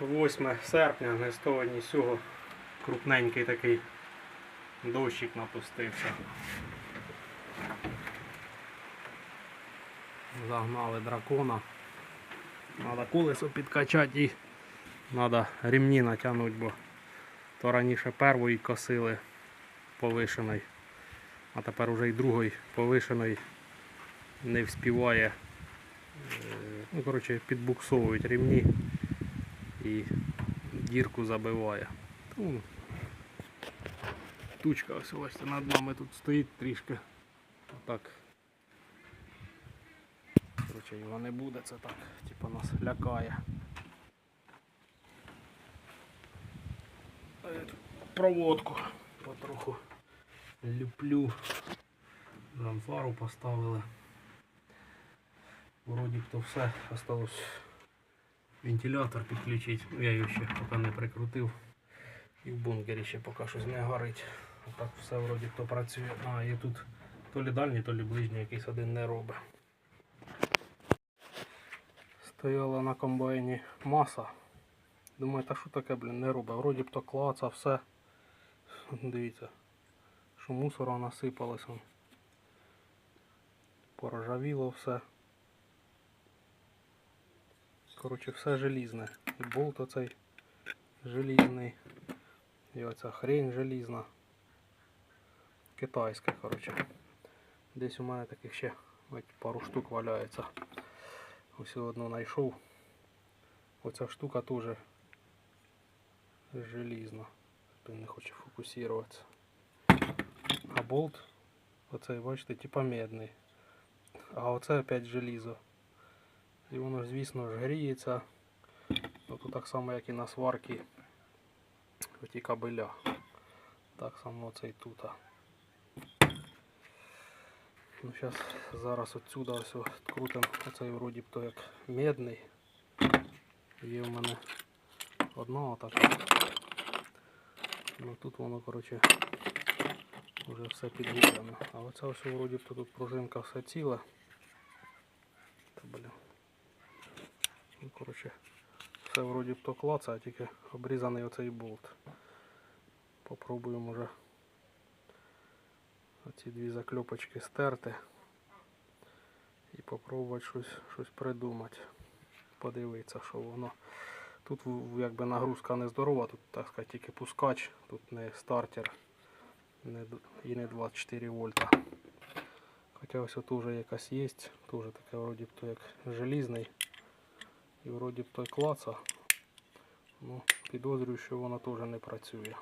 8 серпня, не з того, ні сього. Крупненький такий дощик напустився. Загнали дракона. Треба колесо підкачати і треба ремні натягнути, бо то раніше первої косили повишеної, а тепер уже й другої повишеної не вспіває. Е, Ну, коротше, підбуксовують ремні і дірку забиває. Тучка ось бачите, над нами тут стоїть трішки. Отак. Коротше, його не буде, це так, типу нас лякає. Проводку потроху люблю. Рамфару поставили. Вроді то все. Осталось вентилятор підключити. Я його ще поки не прикрутив. І в бункері ще поки щось не горить. Так все вроді то працює. А, і тут то лі дальній, то лі ближній якийсь один не робить. Стояла на комбайні маса. Думаю, та що таке, блін, не робить. Вроді б то клаца, все. Дивіться, що мусора насипалось. он. Поржавіло все. Коротше, все желізне. І болт оцей желізний. І оця хрень желізна. Китайська, коротше. Десь у мене таких ще ось пару штук валяється. Ось одну знайшов. Оця штука теж желізна. Він не хоче фокусуватися. А болт, оцей, бачите, типа медний. А оце опять желізо. І воно звісно ж, гріється. Тут так само, як і на сварці. Оті кабеля. Так само оце і тут. Ну, зараз, зараз отсюда ось крутим оцей вроді б то як медний. Є в мене одна отака. Ну тут воно, коротше, вже все підгрібано. А оце ось вроді б то тут пружинка все ціла. Та блін. Коротше, все вроді б то клаца, а тільки обрізаний оцей болт. Попробуємо може оці дві закльопочки стерти і попробувати щось, щось придумати. Подивитися, що воно. Тут якби нагрузка не здорова, тут так сказати тільки пускач, тут не стартер не, і не 24 вольта. Хоча ось тут вже якась є, теж таке вроді б то як желізний. І вроді той клаца. Ну, підозрюю, що воно теж не працює.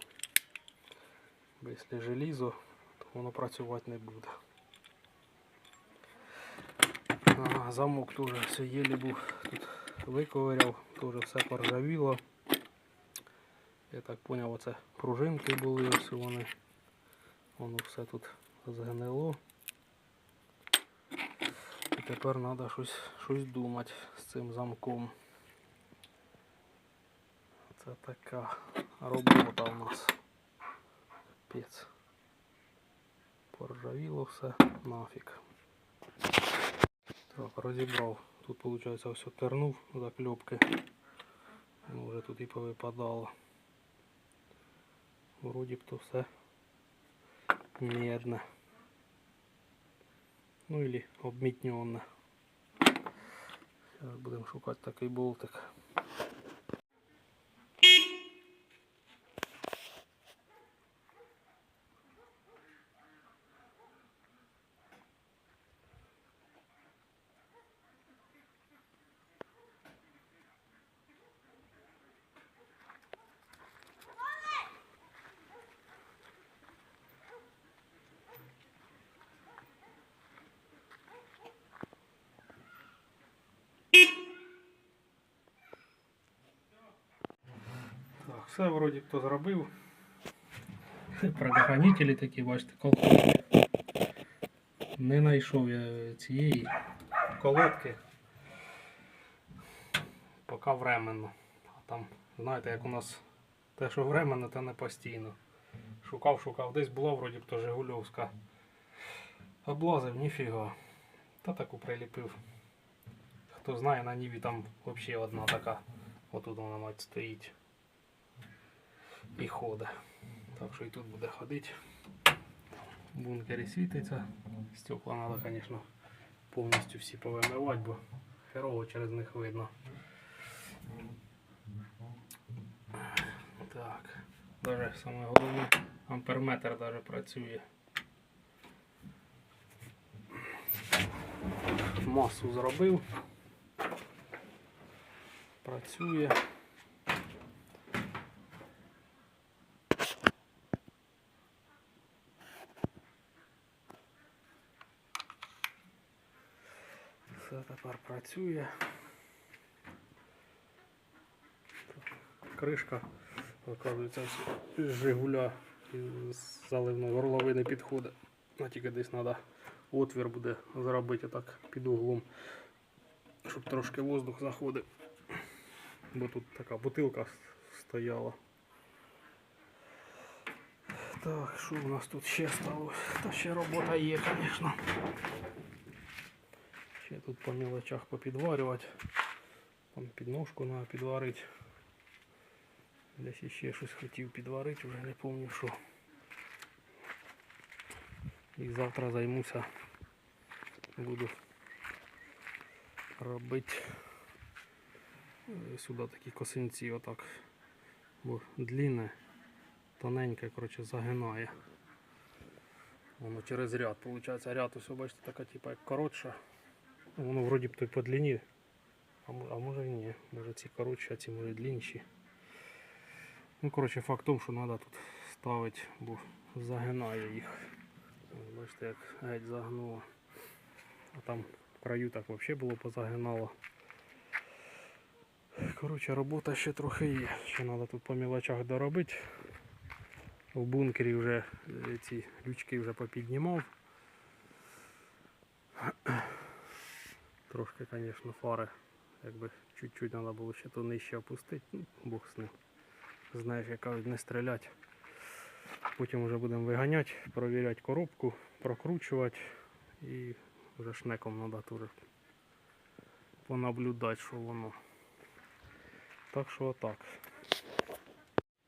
Бо якщо желізо, то воно працювати не буде. Ага, замок теж все єлі був тут виковиряв, теж все поржавіло. Я так зрозумів, оце пружинки були, ось вони. Воно все тут згнило. І тепер треба щось, щось думати з цим замком. Це така робота у нас. Капець. Поржавіло все нафіг. Так, розібрав. Тут виходить все тернув закльопки. Ну, вже тут і повипадало. Вроді б то все медне. Ну или обмітньована. Зараз будемо шукати такий болтик. Так, все вроді хто зробив. Предохранителі такі, бачите, колодки. Не знайшов я цієї колодки. Поки временно. А там, знаєте, як у нас те, що временно, те не постійно. Шукав, шукав, десь була вроді б то Жигульовська. Облазив, ніфіга. Та таку приліпив. Хто знає, на Ніві там взагалі одна така Отут вона мать стоїть і ходить. Так що і тут буде ходити. В бункері світиться. Стекла треба, звісно, повністю всі повимивати, бо херово через них видно. Так. Даже саме головне, амперметр даже працює. Масу зробив. Працює. Все тепер працює. Кришка, оказується, з Жигуля з заливної горловини підходить. А тільки десь треба отвір буде зробити так під углом, щоб трошки воздух заходив. Бо тут така бутилка стояла. Так, що у нас тут ще сталося? Та ще робота є, звісно. Ще тут по мелочах попідварювати. Там підножку треба підварити. Десь ще щось хотів підварити, вже не пам'ятаю що. І завтра займуся. Буду робити е, сюди такі косинці отак. Бо длинне, тоненьке, коротше, загинає. Воно через ряд, виходить, ряд ось бачите, така типа як коротша. Воно вроді б то й по длині. А, може і ні. Може ці коротші, а ці може длинніші. Ну, коротше, факт в тому, що треба тут ставити, бо загинає їх. Бачите, як геть загнуло. А там в краю так взагалі було позагинало. Коротше, робота ще трохи є. Ще треба тут по мілочах доробити. В бункері вже е, ці лючки вже попіднімав. Трошки, звісно, фари. Якби чуть-чуть треба було ще то нижче опустити. Ну, Бог з ним. Знаєш, як кажуть, не стріляти. Потім вже будемо виганяти, провіряти коробку, прокручувати і вже шнеком треба теж понаблюдати, що воно. Так що отак.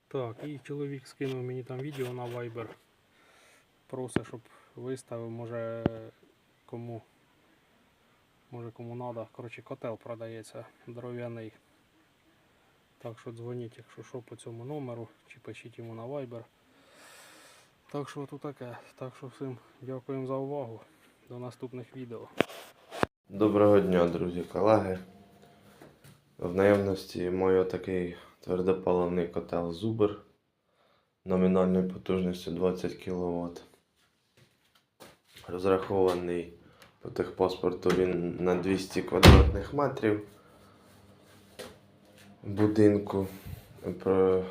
Так, і чоловік скинув мені там відео на Viber. Просить, щоб виставив, може кому. Може кому треба. Коротше, котел продається дров'яний. Так що дзвоніть, якщо що по цьому номеру, чи пишіть йому на Viber. Так що тут таке. Так що всім дякуємо за увагу. До наступних відео. Доброго дня, друзі, колеги. В наявності маю такий твердопаливний котел Зубр номінальною потужністю 20 кВт. Розрахований по техпаспорту він на 200 квадратних метрів будинку. Про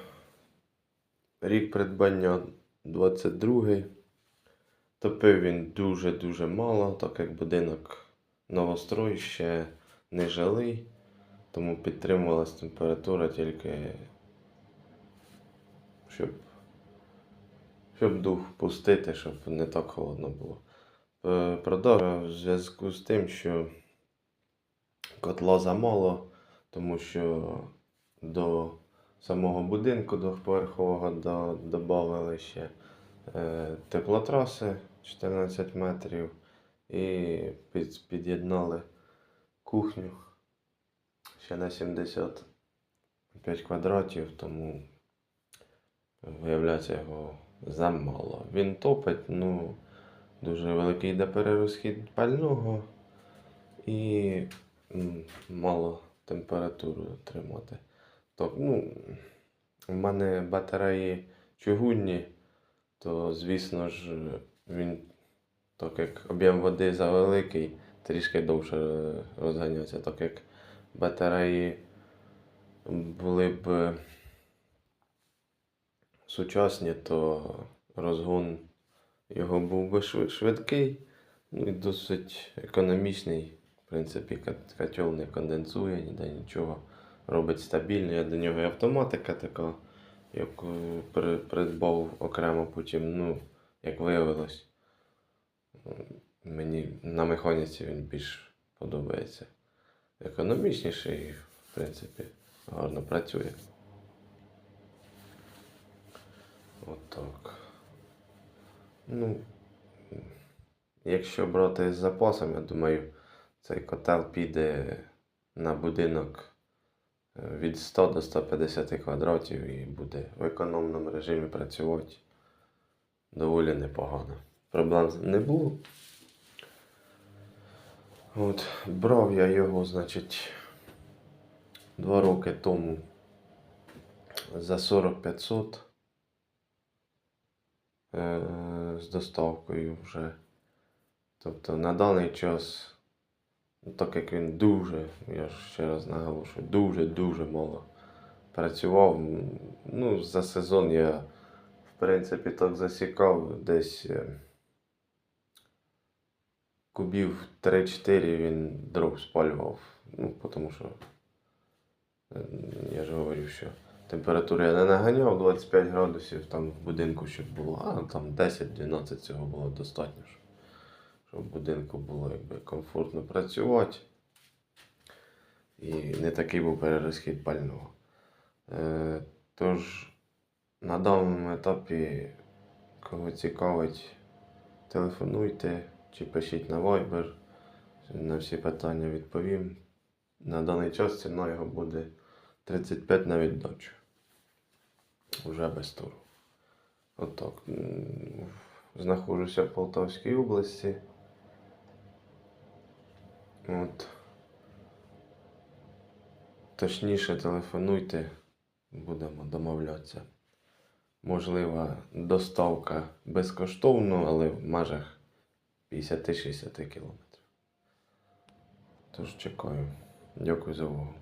рік придбання 22-й. Топив він дуже-дуже мало, так як будинок новострой ще не жилий, тому підтримувалась температура тільки, щоб, щоб дух пустити, щоб не так холодно було. Е, Продав в зв'язку з тим, що котла замало, тому що до самого будинку двохповерхового до- додали ще е, теплотраси 14 метрів і під'єднали кухню ще на 75 квадратів, тому виявляється його замало. Він топить, ну дуже великий йде перерозхід пального і мало температуру тримати. Так, ну, у мене батареї чугунні, то звісно ж він, так як об'єм води завеликий, трішки довше розганяться, так як батареї були б сучасні, то розгон його був би швидкий, ну і досить економічний. В принципі, кот- котел не конденсує, ніде нічого. Робить стабільно. Я до нього і автоматика така, яку придбав окремо потім, ну, як виявилось, мені на механіці він більш подобається. Економічніший, в принципі, гарно працює. Отак. Ну, якщо брати з запасом, я думаю, цей котел піде на будинок е, від 100 до 150 квадратів і буде в економному режимі працювати доволі непогано. Проблем не було. От, брав я його, значить, два роки тому за 40-500 е, з доставкою вже. Тобто на даний час, ну, так як він дуже, я ще раз наголошую, дуже-дуже мало працював. Ну, за сезон я, в принципі, так засікав десь. е, кубів 3-4 він дров спалював. Ну, тому що е, я ж говорю, що температуру я не наганяв 25 градусів там в будинку, щоб було, а там 10-12 цього було достатньо, щоб в будинку було якби комфортно працювати. І не такий був перерозхід пального. Е, тож на даному етапі, кого цікавить, телефонуйте чи пишіть на Viber. На всі питання відповім. На даний час ціна його буде 35 на віддачу. Уже без туру. Отак. Знаходжуся в Полтавській області. От. Точніше телефонуйте, будемо домовлятися. Можлива доставка безкоштовно, але в межах 50-60 кілометрів. Тож чекаю. Дякую за увагу.